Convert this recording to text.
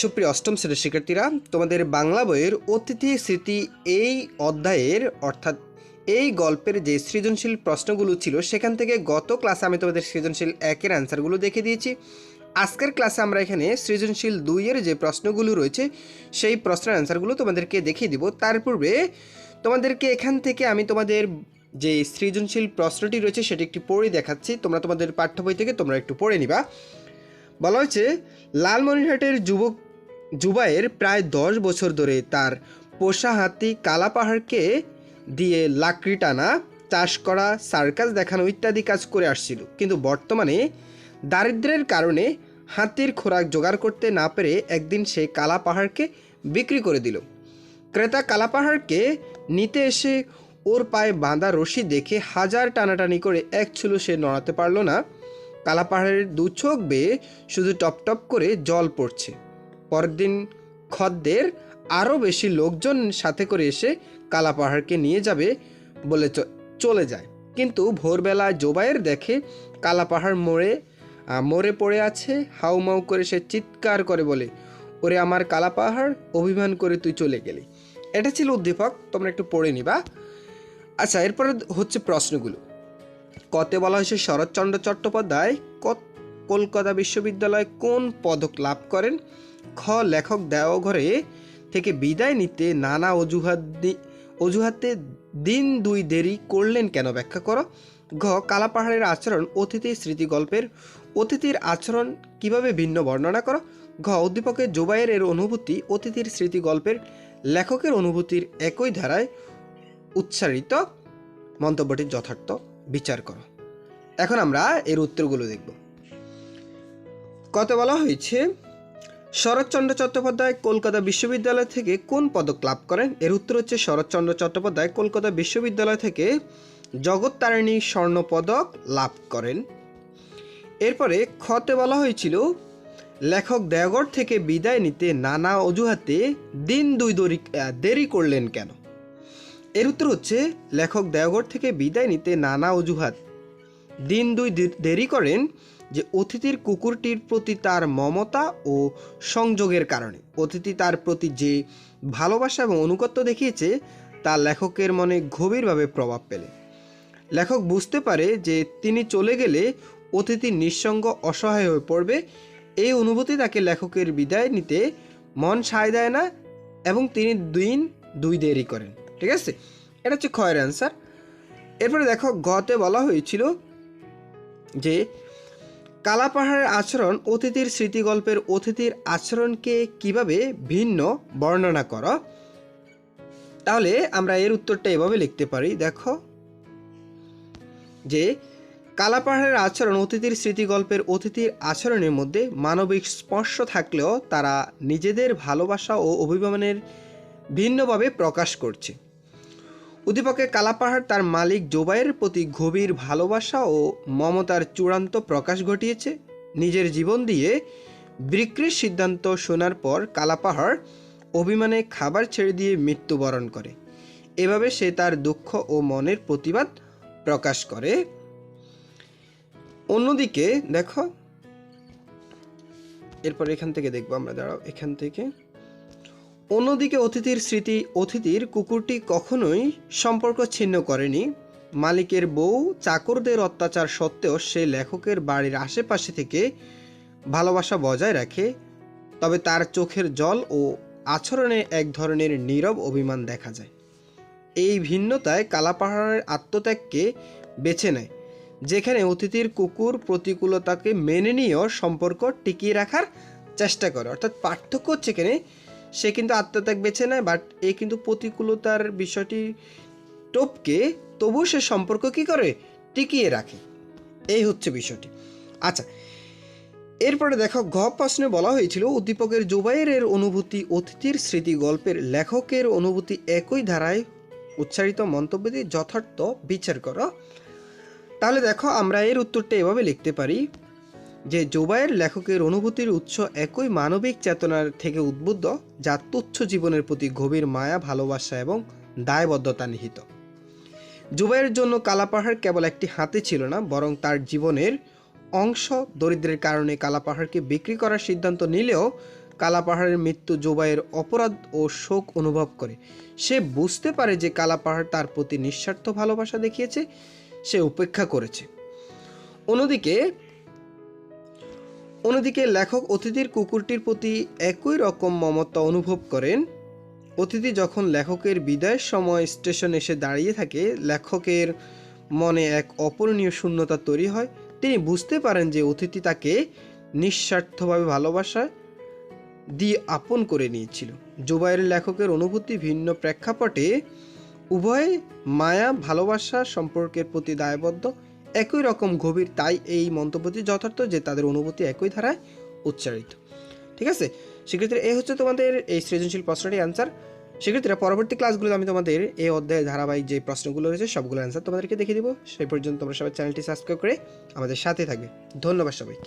সুপ্রিয় অষ্টম শ্রেণির শিক্ষার্থীরা, তোমাদের বাংলা বইয়ের অতিথি স্মৃতি এই অধ্যায়ের, অর্থাৎ এই গল্পের যে সৃজনশীল প্রশ্নগুলো ছিল, সেখান থেকে গত ক্লাসে আমি তোমাদের সৃজনশীল একের অ্যান্সারগুলো দেখে দিয়েছি। আজকের ক্লাসে আমরা এখানে সৃজনশীল দুইয়ের যে প্রশ্নগুলো রয়েছে, সেই প্রশ্নের অ্যান্সারগুলো তোমাদেরকে দেখিয়ে দিব। তার পূর্বে তোমাদেরকে এখান থেকে আমি তোমাদের যে সৃজনশীল প্রশ্নটি রয়েছে, সেটি একটি পড়ে দেখাচ্ছি। তোমরা তোমাদের পাঠ্য বই থেকে তোমরা একটু পড়ে নিবা। বলা হয়েছে, লালমনিরহাটের যুবক জুবাইয়ের প্রায় দশ বছর ধরে তার পোষা হাতি কালাপাহাড়কে দিয়ে লাকড়ি টানা, চাষ করা, সার্কাস দেখানো ইত্যাদি কাজ করে আসছিল। কিন্তু বর্তমানে দারিদ্র্যের কারণে হাতির খোরাক জোগাড় করতে না পেরে একদিন সে কালাপাহাড়কে বিক্রি করে দিল। ক্রেতা কালাপাহাড়কে নিতে এসে ওর পায়ে বাঁধা রশি দেখে হাজার টানাটানি করে এক ছুলো সে নড়াতে পারল না। কালাপাহাড়ের দু চোখ বেয়ে শুধু টপ টপ করে জল পড়ছে। পরের দিন খদ্দের আরও বেশি লোকজন সাথে করে এসে কালাপাহাড়কে নিয়ে যাবে বলে চলে যায়। কিন্তু ভোরবেলা জোবাইয়ের দেখে কালাপাহাড় মোড়ে মরে পড়ে আছে, হাউমাউ করে সে চিৎকার করে বলে, ওরে আমার কালাপাহাড়, অভিমান করে তুই চলে গেলি। এটা ছিল উদ্দীপক, তোমরা একটু পড়ে নিবা। আচ্ছা এরপরে হচ্ছে প্রশ্নগুলো। কতে বলা হয়েছে, শরৎচন্দ্র চট্টোপাধ্যায় কত- কলকাতা বিশ্ববিদ্যালয়ে কোন পদক লাভ করেন? খ, লেখক দেওঘরে থেকে বিদায় নিতে নানা অজুহাত অজুহাতে দিন দুই দেরি করলেন কেন ব্যাখ্যা করো? ঘ, কালাপাহাড়ের আচরণ, অতিথি স্মৃতি গল্পের অতিথির আচরণ কীভাবে ভিন্ন বর্ণনা করো? ঘ, উদ্দীপকের জোবাইয়ের এর অনুভূতি, অতিথির স্মৃতি গল্পের লেখকের অনুভূতির একই ধারায় উচ্চারিত মন্তব্যটির যথার্থ। বিচার করো। এখন আমরা এর উত্তরগুলো দেখব। কত বলা হয়েছে, শরৎচন্দ্র চট্টোপাধ্যায় কলকাতা বিশ্ববিদ্যালয় থেকে কোন পদক লাভ করেন? এর উত্তর হচ্ছে শরৎচন্দ্র চট্টোপাধ্যায় কলকাতা বিশ্ববিদ্যালয় থেকে জগত্তারিণী স্বর্ণ পদক লাভ করেন। এরপরে খতে বলা হয়েছিল, লেখক দেওগড় থেকে বিদায় নিতে নানা অজুহাতে দিন দুই দরি দেরি করলেন কেন? এর উত্তর হচ্ছে, লেখক দেওগড় থেকে বিদায় নিতে নানা অজুহাত। দিন দুই দেরি করেন যে অতিথির কুকুরটির প্রতি তার মমতা ও সংযোগের কারণে। অতিথি তার প্রতি যে ভালোবাসা এবং অনুগত্য দেখিয়েছে, তা লেখকের মনে গভীরভাবে প্রভাব পেলে লেখক বুঝতে পারে যে তিনি চলে গেলে অতিথি নিঃসঙ্গ অসহায় হয়ে পড়বে। এই অনুভূতি তাকে লেখকের বিদায় নিতে মন সায় দেয় না এবং তিনি দিন দুই দেরি করেন। ঠিক আছে? এটা হচ্ছে ক্ষয়ের অ্যান্সার এরপরে দেখো, গতে বলা হয়েছিল যে কালাপাহাড়ের আচরণ অতিথির স্মৃতিগল্পের অতিথির আচরণকে কীভাবে ভিন্ন বর্ণনা করো? তাহলে আমরা এর উত্তরটা এভাবে লিখতে পারি, দেখো। যে কালাপাহাড়ের আচরণ অতিথির স্মৃতিগল্পের অতিথির আচরণের মধ্যে মানবিক স্পর্শ থাকলেও তারা নিজেদের ভালোবাসা ও অভিমানের ভিন্নভাবে প্রকাশ করছে। উদ্দীপকে কালাপাহাড় তার মালিক জোবাইয়ের প্রতি গভীর ভালোবাসা ও মমতার চূড়ান্ত প্রকাশ ঘটিয়েছে। নিজের জীবন দিয়ে বিক্রির সিদ্ধান্ত শোনার পর কালাপাহাড় অভিমানে খাবার ছেড়ে দিয়ে মৃত্যুবরণ করে। এভাবে সে তার দুঃখ ও মনের প্রতিবাদ প্রকাশ করে। অন্যদিকে দেখো, এরপর এখান থেকে দেখব আমরা, দাঁড়াও, এখান থেকে। অন্যদিকে অতিথির স্মৃতি, অতিথির কুকুরটি কখনোই সম্পর্ক ছিন্ন করেনি। মালিকের বউ চাকরদের অত্যাচার সত্ত্বেও সে লেখকের বাড়ির আশেপাশে থেকে ভালোবাসা বজায় রাখে, তবে তার চোখের জল ও আচরণে এক ধরনের নীরব অভিমান দেখা যায়। এই ভিন্নতায় কালাপাহাড়ের আত্মত্যাগকে বেছে নেয়, যেখানে অতিথির কুকুর প্রতিকূলতাকে মেনে নিয়েও সম্পর্ক টিকিয়ে রাখার চেষ্টা করে। অর্থাৎ পার্থক্য হচ্ছে এখানে সে কিন্তু আত্মত্যাগ বেছে নেয় বাট এ কিন্তু প্রতিকূলতার বিষয়টি টপকে তবুও সে সম্পর্ক কী করে? টিকিয়ে রাখে। এই হচ্ছে বিষয়টি। আচ্ছা এরপরে দেখো, ঘ প্রশ্নে বলা হয়েছিল, উদ্দীপকের জুবাইয়ের অনুভূতি অতিথির স্মৃতি গল্পের লেখকের অনুভূতি একই ধারায় উচ্চারিত মন্তব্য দিয়ে যথার্থ বিচার করো। তাহলে দেখো, আমরা এর উত্তরটা এভাবে লিখতে পারি যে জোবায়ের লেখকের অনুভূতির উৎস একই মানবিক চেতনার থেকে উদ্বুদ্ধ, যা তুচ্ছ জীবনের প্রতি গভীর মায়া, ভালোবাসা এবং দায়বদ্ধতা নিহিত। জুবাইয়ের জন্য কালাপাহাড় কেবল একটি হাতে ছিল না, বরং তার জীবনের অংশ দরিদ্রের কারণে কালাপাহাড়কে বিক্রি করার সিদ্ধান্ত নিলেও কালাপাহাড়ের মৃত্যু জোবাইয়ের অপরাধ ও শোক অনুভব করে। সে বুঝতে পারে যে কালাপাহাড় তার প্রতি নিঃস্বার্থ ভালোবাসা দেখিয়েছে, সে উপেক্ষা করেছে। অন্যদিকে অন্যদিকে লেখক অতিথির কুকুরটির প্রতি একই রকম মমতা অনুভব করেন। অতিথি যখন লেখকের বিদায়ের সময় স্টেশন এসে দাঁড়িয়ে থাকে, লেখকের মনে এক অপূরণীয় শূন্যতা তৈরি হয়। তিনি বুঝতে পারেন যে অতিথি তাকে নিঃস্বার্থভাবে ভালোবাসা দিয়ে আপন করে নিয়েছিল। জুবাইয়ের লেখকের অনুভূতি ভিন্ন প্রেক্ষাপটে উভয় মায়া, ভালোবাসা সম্পর্কের প্রতি দায়বদ্ধ। একই রকম গভীর, তাই এই মন্তব্যটি যথার্থ যে তাদের অনুভূতি একই ধারায় উচ্চারিত। ঠিক আছে? সেক্ষেত্রে এই হচ্ছে তোমাদের এই সৃজনশীল প্রশ্নটি অ্যান্সার সেক্ষেত্রে পরবর্তী ক্লাসগুলোতে আমি তোমাদের এই অধ্যায়ের ধারাবাহিক যে প্রশ্নগুলো রয়েছে সবগুলো অ্যান্সার তোমাদেরকে দেখিয়ে দেবো। সেই পর্যন্ত তোমরা সবাই চ্যানেলটি সাবস্ক্রাইব করে আমাদের সাথে থাকবে। ধন্যবাদ সবাইকে।